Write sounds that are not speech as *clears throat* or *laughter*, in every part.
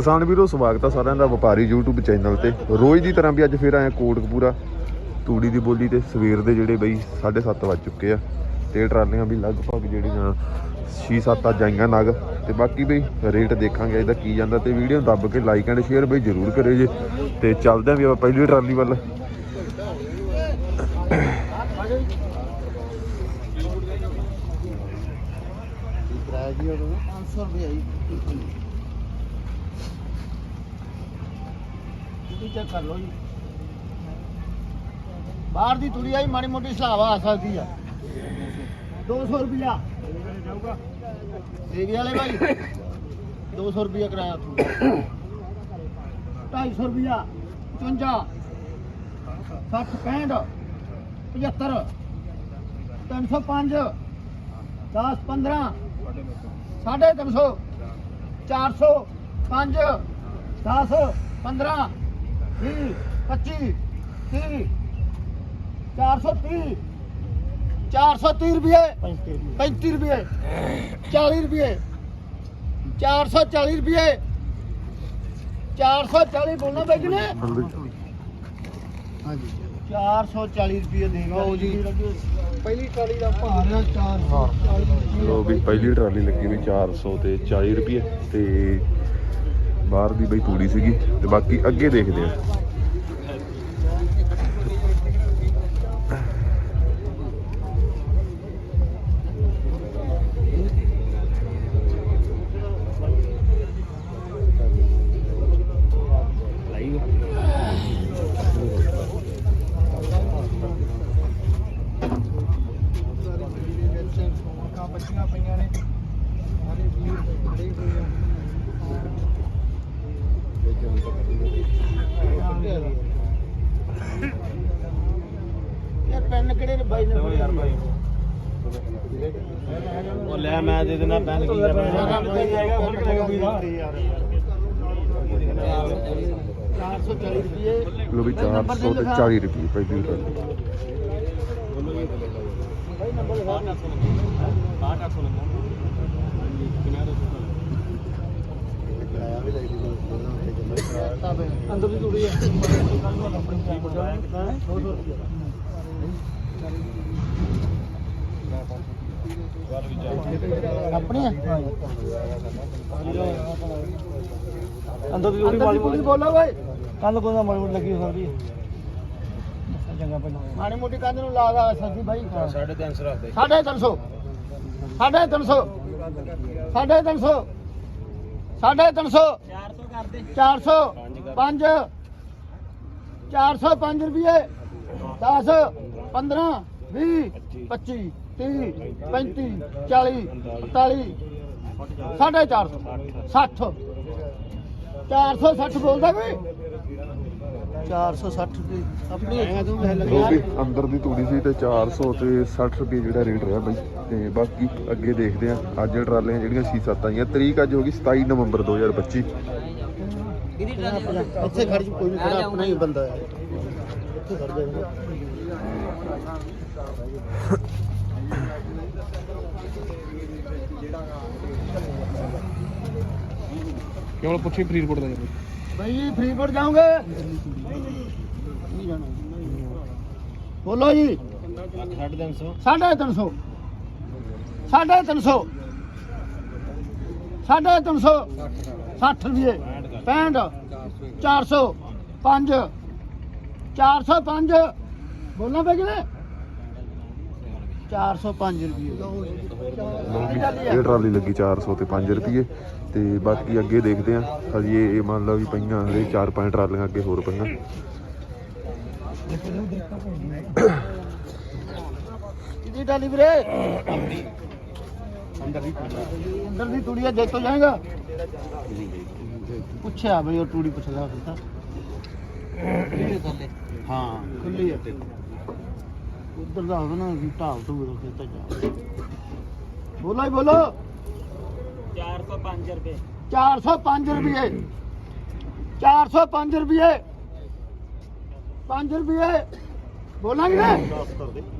ਕਿਸਾਨ ਵੀਰੋ, ਸਵਾਗਤ ਆ ਸਾਰਿਆਂ ਦਾ ਵਪਾਰੀ YouTube ਚੈਨਲ ਤੇ। ਰੋਜ਼ ਦੀ ਤਰ੍ਹਾਂ ਵੀ ਅੱਜ ਫੇਰ ਆਇਆ ਕੋਟਕਪੂਰਾ। ਤੂੜੀ ਦੀ ਬੋਲੀ ਤੇ ਸਵੇਰ ਦੇ ਜਿਹੜੇ ਬਈ 7:30 ਵੱਜ ਚੁੱਕੇ ਆ ਤੇ ਟਰਾਲੀਆਂ ਵੀ ਲਗਭਗ ਜਿਹੜੀਆਂ 6-7 ਅੱਜ ਆਈਆਂ ਨਗ। ਤੇ ਬਾਕੀ ਬਈ ਰੇਟ ਦੇਖਾਂਗੇ ਇਹਦਾ ਕੀ ਜਾਂਦਾ ਤੇ ਵੀਡੀਓ ਦੱਬ ਕੇ ਲਾਈਕ ਐਂਡ ਸ਼ੇਅਰ ਬਈ ਜਰੂਰ ਕਰਿਓ ਜੇ। ਤੇ ਚੱਲਦੇ ਆਂ ਵੀ ਆਪਾਂ ਪਹਿਲੀ ਟਰਾਲੀ ਵੱਲ। ਕਿਰਾਇਆ ਕੀ ਹੋਣਾ 500 ਰੁਪਏ ਆਈ ਤੁਸੀਂ ਚੈੱਕ ਕਰ ਲਓ ਜੀ। ਬਾਹਰ ਦੀ ਤੁਰੀ ਆਈ, ਮਾੜੀ ਮੋਟੀ ਸਲਾਵਾ ਆ ਸਕਦੀ ਆ। 200 ਰੁਪਿਆ ਦੇਗੇ ਵਾਲੇ ਭਾਈ 200 ਰੁਪਿਆ ਕਿਰਾਇਆ ਤੁਹਾਡਾ 250 ਰੁਪਿਆ 55 60 65 75 305 10 15 ਸਾਢੇ ਤਿੰਨ ਸੌ, ਚਾਰ ਸੌ ਚਾਰ ਸੌ ਤੀਹ ਚਾਰ ਸੌ ਤੀਹ ਰੁਪਏ ਪੈਂਤੀ ਰੁਪਏ ਚਾਲੀ ਰੁਪਏ ਚਾਰ ਸੌ ਚਾਲੀ ਰੁਪਏ ਚਾਰ ਸੌ ਚਾਲੀ ਬੋਲਣਾ ਬੈਗ ਨੇ ਹਾਂਜੀ 440 ਰੁਪਏ ਦੇਗਾ ਉਹ ਜੀ ਪਹਿਲੀ ਟਰਾਲੀ ਦਾ ਭਾਰ ਆ 440 ਲੋ ਵੀ ਪਹਿਲੀ ਟਰਾਲੀ ਲੱਗੀ ਵੀ 400 ਤੇ 40 ਰੁਪਏ ਤੇ ਬਾਹਰ ਦੀ ਬਈ ਤੂੜੀ ਸੀਗੀ ਤੇ ਬਾਕੀ ਅੱਗੇ ਦੇਖਦੇ ਆ। ਬੱਚੀਆਂ ਪਈਆਂ ਨੇ ਸਾਰੇ ਵੀਰ ਬੜੇ ਹੋਏ ਆ ਯਾਰ ਪੈਨ ਕਿਹੜੇ ਨੇ ਬਾਈ ਨੇ? ਯਾਰ ਬਾਈ ਉਹ ਲੈ ਮੈਂ ਦੇ ਦੇਣਾ ਪੈਨ ਕੀ ਚਾਰ ਸੌ ਚਾਲੀ ਰੁਪਏ। ਲੋ ਵੀ 400 ਤੇ 40 ਰੁਪਏ ਪਹਿਲੀ ਟਰਾਲੀ ਬਾਈ ਨੰਬਰ ਲਗਾ ਅੰਦਰ ਦੀ ਟੁੜੀ ਹੈ ਆਪਣੀ ਅੰਦਰ ਦੀ ਅੰਦਰ ਦੀ ਟੁੜੀ ਬੋਲੋ ਓਏ ਕੱਲ ਕੋਲ ਮਾੜੀ ਮੋਟੀ ਲੱਗੀ ਹੋਈ ਚੰਗਾ ਪਹਿਲਾਂ ਮਾੜੀ ਮੋਟੀ ਕੰਧ ਨੂੰ ਲਾ ਦਾ ਸੱਜੀ ਬਾਈ 350 ਰੱਖ ਦੇ ਸਾਢੇ ਤਿੰਨ ਸੌ। ਸਾਢੇ ਤਿੰਨ ਸੌ। ਸਾਢੇ ਤਿੰਨ ਸੌ ਸਾਢੇ ਤਿੰਨ ਸੌ। 400 ਕਰ। ਦੇ 400 5 405 ਰੁਪਏ। 10 15 20 25 30 35 40 45 ਸਾਢੇ 400 60 460 ਬੋਲਦਾ ਕੋਈ? 460 ਰੁਪਏ। ਆਪਣੀ ਲੋ ਵੀ ਅੰਦਰ ਦੀ ਤੂੜੀ ਸੀ ਤੇ 400 ਤੇ 60 ਰੁਪਏ ਜਿਹੜਾ ਰੇਟ ਰਿਹਾ ਬਈ। ਤੇ ਬਾਕੀ ਅੱਗੇ ਦੇਖਦੇ ਆ ਅੱਜ ਟਰਾਲੀਆਂ ਜਿਹੜੀਆਂ 6-7 ਆਈਆਂ ਤਰੀਕ ਅੱਜ ਹੋ ਗਈ 27 ਨਵੰਬਰ 2025 ਇੱਥੇ ਖੜ ਜੀ ਕੋਈ ਨਹੀਂ ਖੜਾ ਆਪਣਾ ਹੀ ਬੰਦਾ ਹੈ ਇੱਥੇ ਖੜ ਜਾਏਗਾ ਕਿਉਂ ਪੁੱਛੀ ਫਰੀਦਕੋਟ ਦਾ ਜੀ ਭਾਈ ਜੀ, ਫਰੀਦਕੋਟ ਜਾਓਗੇ? ਬੋਲੋ ਜੀ। 350 ਸਾਢੇ ਤਿੰਨ ਸੌ। ਸਾਢੇ ਤਿੰਨ ਸੌ। ਸਾਢੇ ਤਿੰਨ ਸੌ। 60 ਰੁਪਏ 65 400 5 405 ਬੋਲਣਾ ਪੈ ਕਿਨੇ 405 ਰੁਪਏ ਇਹ ਟਰਾਲੀ ਲੱਗੀ 400 ਤੇ 5 ਰੁਪਏ ਤੇ ਬਾਕੀ ਅੱਗੇ ਦੇਖਦੇ ਆ ਹਜੇ ਇਹ ਮੰਨ ਲਓ ਵੀ ਪਈਆਂ ਹਲੇ 4-5 ਟਰਾਲੀਆਂ, ਅੱਗੇ ਹੋਰ ਪਈਆਂ। ਕਿਹਦੀ ਟਾਲੀ ਵੀਰੇ? ਅੰਦਰ ਦੀ ਅੰਦਰ ਦੀ ਤੂੜੀ ਆ ਦੇਖੋ ਜਾਏਗਾ। ਪੁੱਛਿਆ ਬਈ ਉਹ ਤੂੜੀ ਪੁੱਛਦਾ ਫਿਰ ਹਾਂ, ਖੁੱਲੀ ਹੈ ਉੱਧਰ ਦਾ ਹੋਵੇ ਨਾ ਢਾਲ ਤੋਂ ਵੀਰੋ ਤਾਂ ਜਾ। ਬੋਲੋ ਹੀ ਬੋਲੋ। 405 ਰੁਪਏ। 405 ਰੁਪਏ। 405 ਰੁਪਏ। 5 ਰੁਪਏ। ਬੋਲਾਂਗੇ ਨਾ?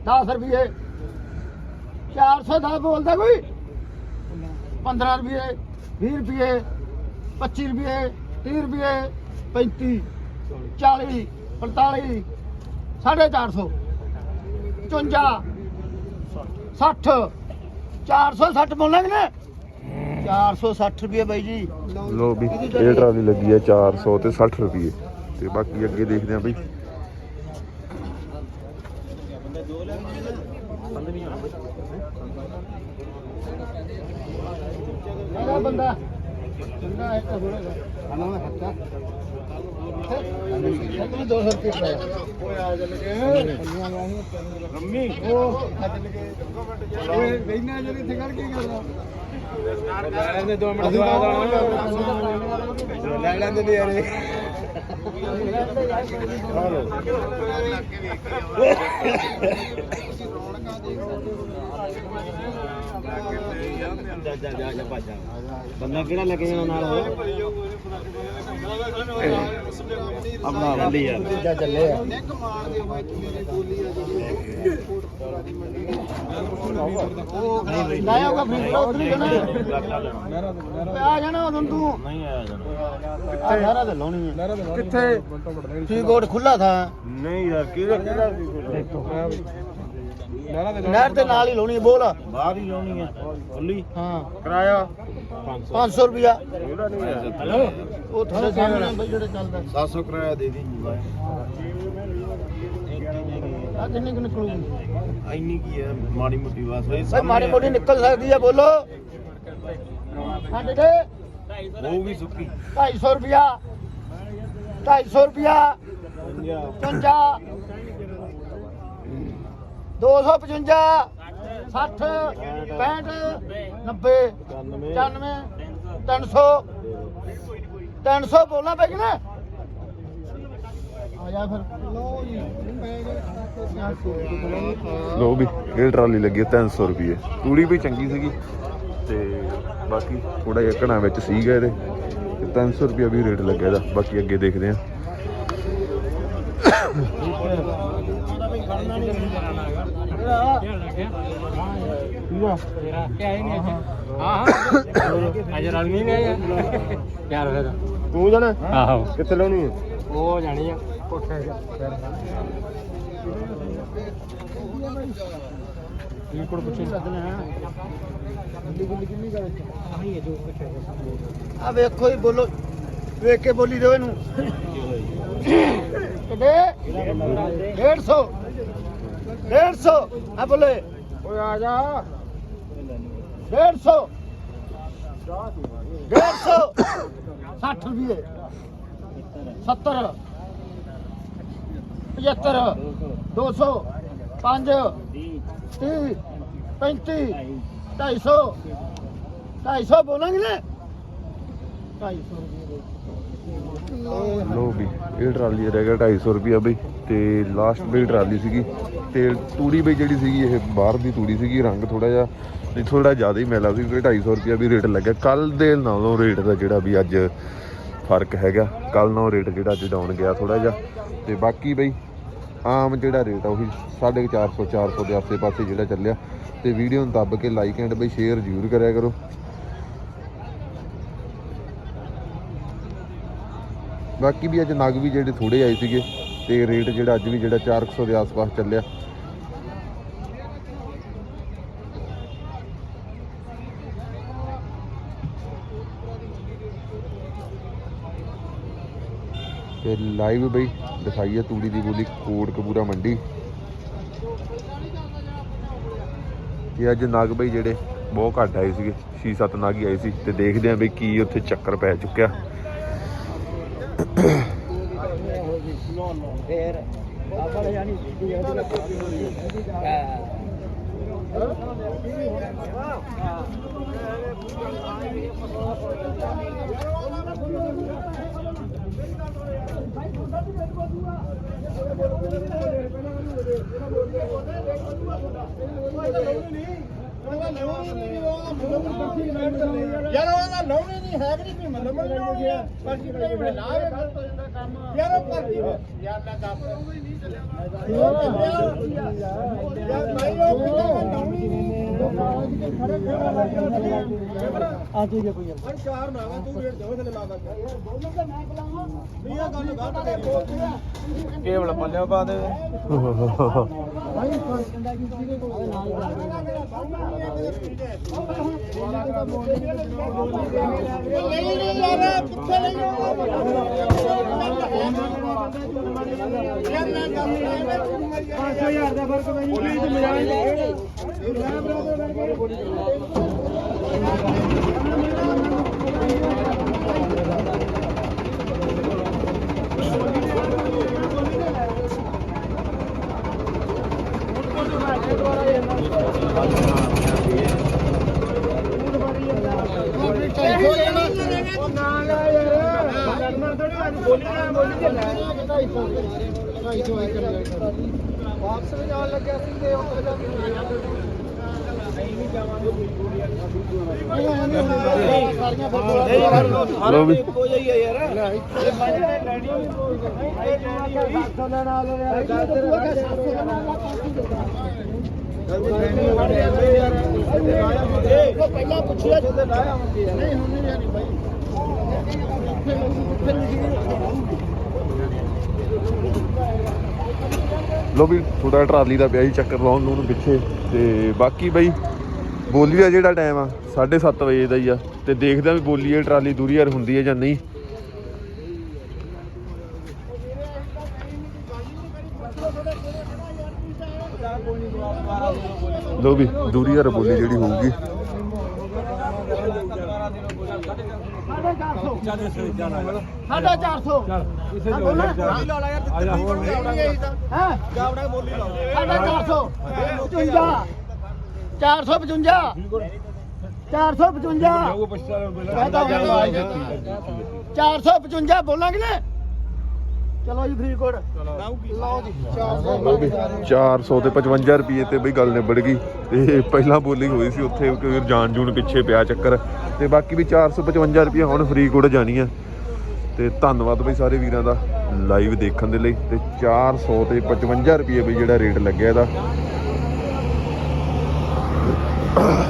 10 ਰੁਪਏ। 410 ਬੋਲਦਾ ਕੋਈ? 15 ਰੁਪਏ 20 ਰੁਪਏ 25 ਰੁਪਏ 30 ਰੁਪਏ 35 40 45 450 54 60 460 ਬੋਲਾਂਗੇ ਨਾ? 460 ਰੁਪਏ ਬਾਈ ਜੀ। ਲੋ ਵੀ ਇਹ ਟਰਾਲੀ ਲੱਗੀ ਹੈ 400 ਤੇ 60 ਰੁਪਏ। ਤੇ ਬਾਕੀ ਅੱਗੇ ਦੇਖਦੇ ਆ ਬਈ। ਇਹਦਾ ਬੰਦਾ? ਬੰਦਾ ਇੱਕ ਹੋਰ ਹੈਗਾ ਆਣਾ ਮੈਂ ਹੱਥਾ ਇਹ 200 ਰੁਪਏ ਪਾਇਆ ਓਏ ਆ ਚੱਲ ਗਏ ਰੰਮੀ। ਉਹ ਚੱਲ ਗਏ ਓਏ ਬੈਨਾ ਜਿਹੜੀ ਇੱਥੇ ਕਰ ਕੀ ਕਰਦਾ। ਲੈ ਲੈਂਦੇ 2 ਮਿੰਟ ਲੈ ਲੈਂਦੇ ਯਾਰੇ। ਬੰਦਾ ਕਿਹੜਾ ਲੈ ਕੇ ਜਾਣਾ ਨਾਲ ਆਪਣਾ ਬੰਦੀ ਯਾਰ ਜਾ ਚੱਲੇ ਆ ਲਾਇਆ ਹੋਗਾ ਫਿਰ ਉਤਰੀ ਜਾਣਾ। ਆ ਜਾਣਾ ਉਦੋਂ ਤੂੰ। ਨਹੀਂ ਆਇਆ ਜਾਣਾ। ਆ। ਸਾਰਾ ਤੇ ਲਾਉਣੀ ਹੈ ਕਿੱਥੇ? ਕੀ ਗੋਡ ਖੁੱਲਾ ਥਾ। ਨਹੀਂ ਯਾਰ ਕਿਹੜਾ ਕਿਹੜਾ ਨਹਿਰ ਦੇ ਨਾਲ ਹੀ ਲਾਉਣੀ ਹੈ ਬੋਲ। ਬਾਹਰ ਹੀ ਲਾਉਣੀ ਹੈ ਖੁੱਲੀ ਹਾਂ। ਕਿਰਾਇਆ? 500 ਰੁਪਿਆ ਉਹ ਤੁਹਾਡੇ ਸਾਹਮਣੇ ਬਈ ਜਿਹੜੇ ਚੱਲਦਾ। 700 ਕਿਰਾਇਆ ਦੇ ਦੀ। ਆ ਕਿੰਨੀ ਕੁ ਨਿਕਲੂਗੀ? ਇੰਨੀ ਕੀ ਹੈ ਮਾੜੀ ਮੋਟੀ ਬਸ। ਹੋਈ ਬਈ ਮਾੜੀ ਮੋਟੀ ਨਿਕਲ ਸਕਦੀ ਹੈ ਬੋਲੋ। ਸਾਡੇ ਦੇ ਉਹ ਵੀ ਸੁੱਕੀ। 250 ਰੁਪਿਆ 250 ਰੁਪਿਆ 55 255 60 65 90 95 300 300 ਬੋਲਣਾ ਪੈ ਫਿਰ। ਲੋ ਜੀ ਲੋ ਵੀ ਇਹ ਟਰਾਲੀ ਲੱਗੀ ਹੈ 300 ਰੁਪਏ ਤੂੜੀ ਵੀ ਚੰਗੀ ਸੀਗੀ ਤੇ ਬਾਕੀ ਥੋੜਾ ਜਿਹਾ ਘਣਾ ਵਿੱਚ ਸੀਗਾ ਇਹਦੇ। ਤੇ 300 ਰੁਪਏ ਵੀ ਰੇਟ ਲੱਗਿਆ ਇਹਦਾ। ਬਾਕੀ ਅੱਗੇ ਦੇਖਦੇ ਆ ਅੱਜ ਰਲਣੀ ਨੇ ਯਾਰ ਫਿਰ ਤੂੰ ਜਾਣਾ? ਆਹੋ। ਕਿੱਥੇ ਲਾਉਣੀ ਹੈ ਉਹ ਜਾਣੀ ਆ? ਕੋਠੇ ਇਹ ਕੋਲ ਪੁੱਛੇ ਆ ਵੇਖੋ ਹੀ ਬੋਲੋ। ਵੇਖ ਕੇ ਬੋਲੀ ਦਿਓ ਇਹਨੂੰ। ਕਿੱਡੇ? 150 150 ਆ ਬੋਲੇ। ਓਏ ਆ ਜਾ। 150 150 60 ਰੁਪਏ। 70 75 200 5 30 35 250 250 ਬੋਲਾਂਗੇ ਨਾ? 250 ਲੋ ਵੀ, ਇਹ ਟਰਾਲੀ ਰਹਿ ਗਿਆ 250 ਰੁਪਿਆ ਬਈ, ਤੇ ਲਾਸਟ ਬਈ ਟਰਾਲੀ ਸੀਗੀ, ਤੇ ਤੂੜੀ ਬਈ ਜਿਹੜੀ ਸੀਗੀ, ਇਹ ਬਾਹਰ ਦੀ ਤੂੜੀ ਸੀਗੀ, ਰੰਗ ਥੋੜਾ ਜਿਹਾ ਨਹੀਂ ਥੋੜਾ ਜ਼ਿਆਦਾ ਹੀ ਮੈਲਾ ਸੀ, ਕਿਉਂਕਿ 250 ਰੁਪਿਆ ਵੀ ਰੇਟ ਲੱਗਿਆ। ਕੱਲ ਦੇ ਨਾਲੋਂ ਰੇਟ ਦਾ ਜਿਹੜਾ ਵੀ ਅੱਜ ਫ਼ਰਕ ਹੈਗਾ ਕੱਲ ਨਾਲੋਂ ਰੇਟ ਜਿਹੜਾ ਅੱਜ ਡਾਊਨ ਗਿਆ ਥੋੜਾ ਜਿਹਾ, ਤੇ ਬਾਕੀ ਬਈ ਆਮ ਜਿਹੜਾ ਰੇਟ ਆ ਉਹੀ 450 400 ਦੇ ਆਸੇ-ਪਾਸੇ ਜਿਹੜਾ ਚੱਲਿਆ। ਤੇ ਵੀਡੀਓ ਨੂੰ ਦੱਬ ਕੇ ਲਾਈਕ ਐਂਡ ਬਈ ਸ਼ੇਅਰ ਜ਼ਰੂਰ ਕਰਿਆ ਕਰੋ। ਬਾਕੀ ਵੀ ਅੱਜ ਨਗ ਵੀ ਜਿਹੜੇ ਥੋੜੇ ਆਏ ਸੀਗੇ, ਤੇ ਰੇਟ ਜਿਹੜਾ ਅੱਜ ਵੀ ਜਿਹੜਾ 400 ਦੇ ਆਸ-ਪਾਸ ਚੱਲਿਆ। ਤੇ ਲਾਈਵ ਬਈ ਦਿਖਾਈਏ ਤੂੜੀ ਦੀ ਬੋਲੀ, ਕੋਟ ਕਬੂਰਾ ਮੰਡੀ। ਇਹ ਅੱਜ ਨਾਗ ਬਈ ਜਿਹੜੇ, ਬਹੁਤ ਘੱਟ ਆਏ ਸੀਗੇ 6-7 ਨਾਗ ਹੀ ਆਏ ਸੀ, ਤੇ ਦੇਖਦੇ ਆਂ ਬਈ ਕੀ ਉੱਥੇ ਚੱਕਰ ਪੈ ਚੁੱਕਿਆ। ਯਾਰ ਉਹਦਾ ਲਾਉਣੀ ਨਹੀਂ ਹੈ ਕਿ ਨਹੀਂ ਮਤਲਬ। ਨਹੀਂ ਲਾਉਣੀ ਪਰਚੀ ਬਣਾਈ ਬਣਾ ਲਾਵੇ ਗਲਤ ਯਾਰ ਉਹ ਭਰਤੀ ਯਾਰ ਮੈਂ ਦੱਸ ਯਾਰ ਮੈਂ ਉਹ ਕਿਤੇ ਲਾਉਣੀ ਨਹੀਂ। ਆ ਤੂੰ ਜੇ ਕੋਈ ਯਾਰ ਚਾਰ ਨਾ ਤੂੰ ਰੇਟ ਦੇਵੇਂ ਥੱਲੇ ਲਾ ਦਾ ਬੋਲੋ ਤਾਂ ਮੈਂ ਬੁਲਾਵਾਂ ਵੀ ਇਹ ਗੱਲ ਗਾਟ ਕਰੀ ਕੇਵਲ ਪੱਲੇ ਪਾ ਦੇ। ਭਾਈ ਕੰਡਾ ਕੀ ਕਿਹਦੇ ਕੋਲ ਨਾਲ ਜਾ ਨਹੀਂ ਨਹੀਂ ਯਾਰ ਪਿੱਛੇ ਨਹੀਂ ਆਉਣਾ 5000 ਦਾ ਫ਼ਰਕ ਨਹੀਂ। ਪਲੀਜ਼ ਮਿਲਾ ਲੈ ਬਰਾਬਰ ਕਰਕੇ ਲੋ ਵੀ। ਇੱਕੋ ਜਿਹਾ ਹੈ ਯਾਰ ਪਹਿਲਾਂ ਪੁੱਛਿਆ ਜਦੋਂ ਲਾਇਆ ਨਹੀਂ ਹੁਣ ਨਹੀਂ ਨਹੀਂ ਭਾਈ ਲੋ ਵੀ ਥੋੜਾ ਟਰਾਲੀ ਦਾ ਪਿਆ ਸੀ ਚੱਕਰ ਲਾਉਣ ਨੂੰ ਪਿੱਛੇ ਤੇ ਬਾਕੀ ਬਈ ਬੋਲੀ ਦਾ ਜਿਹੜਾ ਟਾਈਮ ਆ 7:30 ਵਜੇ ਦਾ ਹੀ ਆ ਤੇ ਦੇਖਦੇ ਆ ਵੀ ਬੋਲੀ ਇਹ ਟਰਾਲੀ ਦੂਰੀ ਯਾਰ ਹੁੰਦੀ ਹੈ ਜਾਂ ਨਹੀਂ। ਲੋ ਵੀ ਦੂਰੀ ਯਾਰ ਬੋਲੀ ਜਿਹੜੀ ਹੋਊਗੀ। ਸਾਢੇ 400 ਇਸੇ ਨਹੀਂ ਲਾ ਲਾ ਯਾਰ ਜਾ ਹੋਰ ਹਾਂ? ਜਾਵੜਾ ਬੋਲੀ ਲਾ। ਸਾਢੇ 400 55 455 455 455 ਬੋਲਾਂਗੇ ਨਾ। ਚਲੋ ਜੀ ਫਰੀਦਕੋਟ। ਲਓ ਜੀ 400 ਤੇ 55 ਰੁਪਏ ਤੇ ਬਈ ਗੱਲ ਨਿਬੜ ਗਈ। ਤੇ ਪਹਿਲਾਂ ਬੋਲੀ ਹੋਈ ਸੀ ਉੱਥੇ ਕੋਈ ਜਾਣ ਜੂਣ ਪਿੱਛੇ ਪਿਆ ਚੱਕਰ। ਤੇ ਬਾਕੀ ਵੀ 455 ਰੁਪਏ ਹੁਣ ਫਰੀਦਕੋਟ ਜਾਣੀ ਆ। ਤੇ ਧੰਨਵਾਦ ਬਈ ਸਾਰੇ ਵੀਰਾਂ ਦਾ ਲਾਈਵ ਦੇਖਣ ਦੇ ਲਈ। ਤੇ 400 ਤੇ 55 ਰੁਪਏ ਬਈ ਜਿਹੜਾ ਰੇਟ ਲੱਗਿਆ ਇਹਦਾ। Ugh. *clears throat*